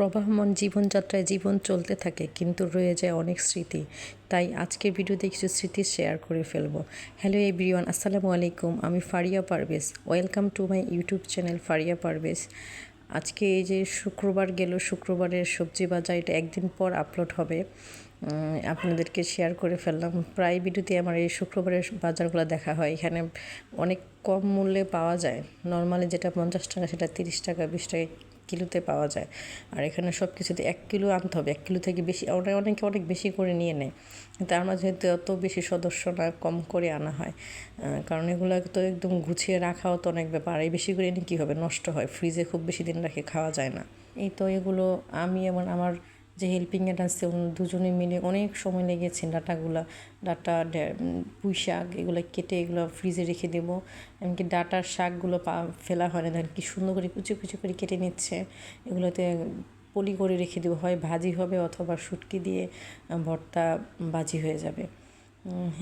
প্রবাহমান জীবনযাত্রায় জীবন চলতে থাকে, কিন্তু রয়ে যায় অনেক স্মৃতি। তাই আজকের ভিডিওতে কিছু স্মৃতি শেয়ার করে ফেলব। হ্যালো এভরিওয়ান আসসালামু আলাইকুম, আমি Faria Parvez. Welcome to my YouTube channel Faria Parvez. আজকে এই যে শুক্রবার গেল, শুক্রবারের সবজি বাজার এটা একদিন পর আপলোড হবে। আপনাদেরকে শেয়ার করে ফেললাম। প্রায় ভিডিওতে আমার এই শুক্রবারের বাজারগুলো দেখা হয়। এখানে অনেক কম মূল্যে পাওয়া যায়। নর্মালি যেটা পঞ্চাশ টাকা, সেটা তিরিশ টাকা, বিশ টাকা। কিলোতে পাওয়া যায়। আর এখানে সব কিছুতে এক কিলো আনতে হবে, এক কিলো থেকে বেশি অনেক অনেকে অনেক বেশি করে নিয়ে নেয়। কিন্তু আমরা যেহেতু অত বেশি সদস্য না, কম করে আনা হয় কারণ এগুলো তো একদম গুছিয়ে রাখাও তো অনেক ব্যাপার। এই বেশি করে এনে কী হবে? নষ্ট হয়। ফ্রিজে খুব বেশি দিন রাখে খাওয়া যায় না। এই তো এগুলো আমি এবং আমার যে হেল্পিং হ্যান্ড আছে দুজনে মিলে অনেক সময় লেগেছে ডাটাগুলো, ডাটা পুঁই শাক এগুলো কেটে এগুলো ফ্রিজে রেখে দেবো। এমনকি ডাটার শাকগুলো পা, ফেলা হয় না, কি সুন্দর করে কুচি কুচি করে কেটে নিচ্ছে। এগুলোতে পলি করে রেখে দেবো, হয় ভাজি হবে অথবা শুটকি দিয়ে ভর্তা ভাজি হয়ে যাবে।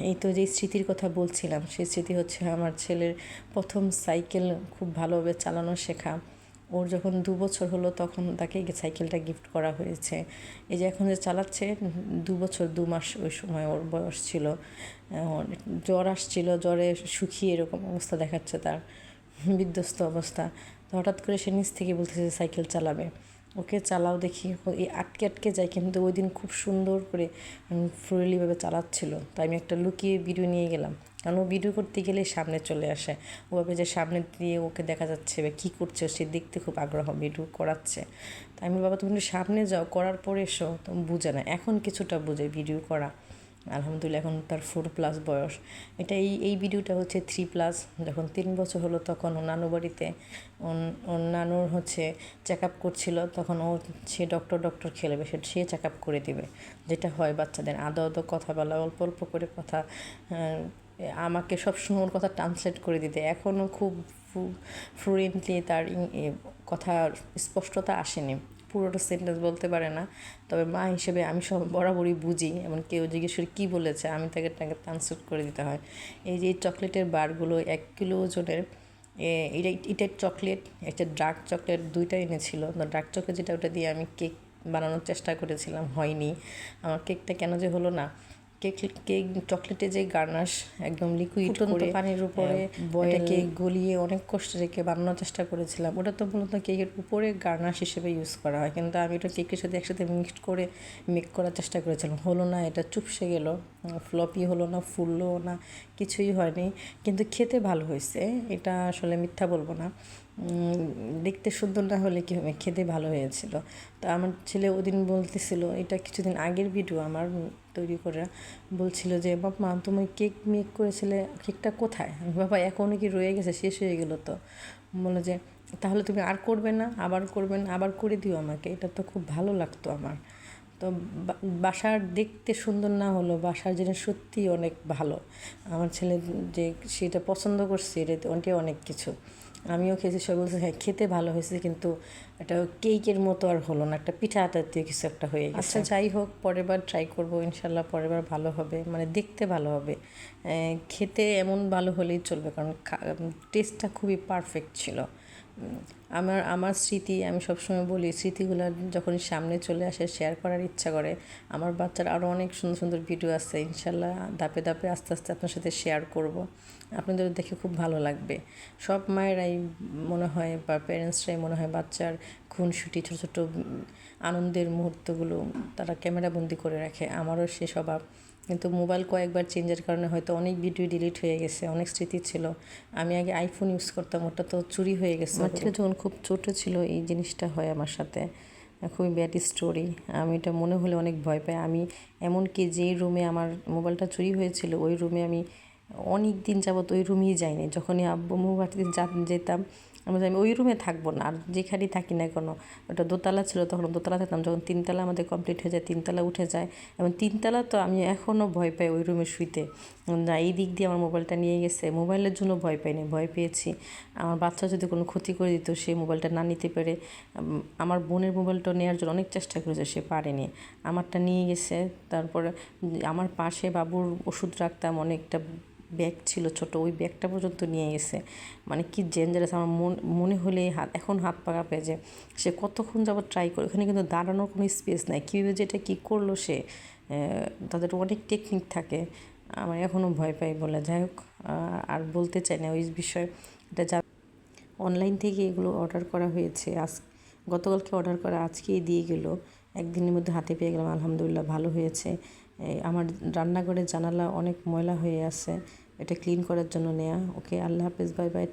এই তো যে স্মৃতির কথা বলছিলাম, সেই স্মৃতি হচ্ছে আমার ছেলের প্রথম সাইকেল খুব ভালোভাবে চালানো শেখা। ওর যখন দু বছর হলো তখন তাকে সাইকেলটা গিফট করা হয়েছে। এই যে এখন যে চালাচ্ছে, দু বছর, দু মাস ওই সময় ওর বয়স ছিল। জ্বর আসছিল, জ্বরে শুকিয়ে এরকম অবস্থা দেখাচ্ছে তার। বিধ্বস্ত অবস্থা। তো হঠাৎ করে সে নিচ থেকে বলতেছে সাইকেল চালাবে। ওকে চালাও দেখি। এই আটকে আটকে যায় কিন্তু ওই দিন খুব সুন্দর করে ফ্রিলিভাবে চালাচ্ছিল। তাই আমি একটা লুকিয়ে ভিডিও নিয়ে গেলাম। কারণ ও ভিডিও করতে গেলে সামনে চলে আসে। ওভাবে যে সামনে দিয়ে ওকে দেখা যাচ্ছে বা কী করছে, সে দেখতে খুব আগ্রহ ভিডিও করাচ্ছে। তাই আমি বাবা তুমি সামনে যাও, করার পরে এসো। তো বুঝে না, এখন কিছুটা বুঝে ভিডিও করা। আলহামদুলিল্লাহ, এখন তার ফোর প্লাস বয়স। এটা এই এই ভিডিওটা হচ্ছে থ্রি প্লাস যখন তিন বছর হলো, তখন ও নানু বাড়িতে ওর নানুর হচ্ছে চেক আপ করছিল। তখন ও সে ডক্টর ডক্টর খেলবে, সে সে চেক আপ করে দিবে। যেটা হয় বাচ্চাদের, আদো আদো কথা বলা, অল্প অল্প করে কথা আমাকে সবসময় ওর কথা ট্রান্সলেট করে দিতে। এখনও খুব ফ্লুয়েন্টলি তার কথা স্পষ্টতা আসেনি। পুরোটা সেন্টেন্স বলতে পারে না। তবে মা হিসেবে আমি সব বরাবরই বুঝি, এমন কেউ জিজ্ঞেস করে কী বলেছে, আমি তাকে তাকে ট্রান্সলেট করে দিতে হয়। এই যে চকলেটের বারগুলো এক কিলো ওজনের এটা এটার চকলেট একটা ডার্ক চকলেট দুইটা এনেছিল। ডার্ক চকলেট যেটা, ওটা দিয়ে আমি কেক বানানোর চেষ্টা করেছিলাম, হয়নি। আমার কেকটা কেন যে হলো না? কেক কেক চকলেটে যে গার্নাশ একদম লিকুইড করে পানির উপরে এটাকে গলিয়ে অনেক কষ্ট রেখে বানানোর চেষ্টা করেছিলাম। ওটা তো মূলত কেকের উপরে গার্নাশ হিসেবে ইউজ করা হয়। কিন্তু আমি ওটা কেকের সাথে একসাথে মিক্সড করে মেক করার চেষ্টা করেছিলাম। হলো না এটা চুপসে গেল ফ্লপি হলো না ফুললো না কিছুই হয়নি। কিন্তু খেতে ভালো হয়েছে এটা আসলে মিথ্যা বলব না। দেখতে সুন্দর না হলে কী হবে? খেতে ভালো হয়েছিল। তো আমার ছেলে ওদিন বলতেছিল, এটা কিছুদিন আগের ভিডিও আমার তৈরি করা বলছিল যে, বাবা তুমি কেক মেক করেছিলে, কেকটা কোথায়? বাবা এখনও কি রয়ে গেছে? শেষ হয়ে গেল তো। বলল যে, তাহলে তুমি আর করবে না, আবার করবে না, আবার করে দিও আমাকে। এটা তো খুব ভালো লাগতো আমার। তো বাসার দেখতে সুন্দর না হলো, বাসার জিনিস সত্যি অনেক ভালো। আমার ছেলে যে, সেটা পছন্দ করছে এটা অনেক কিছু। আমিও খেয়েছি, সবাই বলছে হ্যাঁ খেতে ভালো হয়েছে, কিন্তু একটা কেকের মতো আর হলো না। একটা পিঠা আতাতীয় কিছু একটা হয়ে গেছে। আচ্ছা যাই হোক, পরের বার ট্রাই করব, ইনশাল্লাহ পরের বার ভালো হবে মানে দেখতে ভালো হবে। খেতে এমন ভালো হলেই চলবে, কারণ টেস্টটা খুবই পারফেক্ট ছিল। আমার আমার স্মৃতি, আমি সবসময় বলি, স্মৃতিগুলো যখন সামনে চলে আসে শেয়ার করার ইচ্ছা করে, আমার বাচ্চার আরও অনেক সুন্দর সুন্দর ভিডিও আছে, ইনশাল্লাহ ধাপে ধাপে আস্তে আস্তে আপনার সাথে শেয়ার করব। আপনাদের দেখে খুব ভালো লাগবে। সব মায়েরাই মনে হয় বা প্যারেন্টসরাই মনে হয় বাচ্চার খুনসুটি, ছোটো ছোটো আনন্দের মুহূর্তগুলো তারা ক্যামেরাবন্দি করে রাখে, আমারও সে স্বভাব। কিন্তু মোবাইল কয়েকবার চেঞ্জের কারণে হয়তো অনেক ভিডিও ডিলিট হয়ে গেছে, অনেক স্মৃতি ছিল। আমি আগে আইফোন ইউজ করতাম, ওটা তো চুরি হয়ে গেছে। যখন খুব ছোটো ছিল এই জিনিসটা হয় আমার সাথে। খুবই ব্যাড স্টোরি আমি এটা মনে হলে অনেক ভয় পাই। আমি এমনকি যেই রুমে আমার মোবাইলটা চুরি হয়েছিল, ওই রুমে আমি অনেক দিন যাবত ওই রুমেই যাইনি। যখনই আব্বু মোবাইল বাড়িতে যেতাম আমরা আমি ওই রুমে থাকব না, আর যেখানেই থাকি না কোনো? ওটা দোতলা ছিল, তখন দোতলা থাকতাম, যখন তিনতলা আমাদের কমপ্লিট হয়ে যায়, তিনতলা উঠে যায়। এবং তিনতলা তো আমি এখনও ভয় পাই ওই রুমে শুইতে। না, এই দিক দিয়ে আমার মোবাইলটা নিয়ে গেছে মোবাইলের জন্য ভয় পাইনি ভয় পেয়েছি। আমার বাচ্চা যদি কোনো ক্ষতি করে দিত সেই মোবাইলটা না নিতে পেরে আমার বোনের মোবাইলটা নেওয়ার জন্য অনেক চেষ্টা করেছে, সে পারেনি। আমারটা নিয়ে গেছে, তারপরে আমার পাশে বাবুর ওষুধ রাখতাম, অনেকটা ব্যাগ ছিল ছোট, ওই ব্যাগটা পর্যন্ত নিয়ে গেছে। মানে কি ডেঞ্জারাস আমার মন, মনে হলে হাত, এখন হাত পাকা যে সে কতক্ষণ যাবত ট্রাই করে, ওখানে কিন্তু দাঁড়ানোর কোনো স্পেস নাই। কীভাবে যেটা কী করল সে? তাদের অনেক টেকনিক থাকে। আমার এখনও ভয় পাই বলে। যাই হোক আর বলতে চাই না, ওই বিষয়ে এটা যা অনলাইন থেকে এগুলো অর্ডার করা হয়েছে। আজ, গতকালকে অর্ডার করা আজকেই দিয়ে গেলো। একদিনের মধ্যে হাতে পেয়ে গেলাম, আলহামদুলিল্লাহ ভালো হয়েছে। আমার রান্নাঘরের জানালা অনেক ময়লা হয়ে আছে, এটা ক্লিন করার জন্য নেয়া। ওকে, আল্লাহ হাফেজ বাই বাই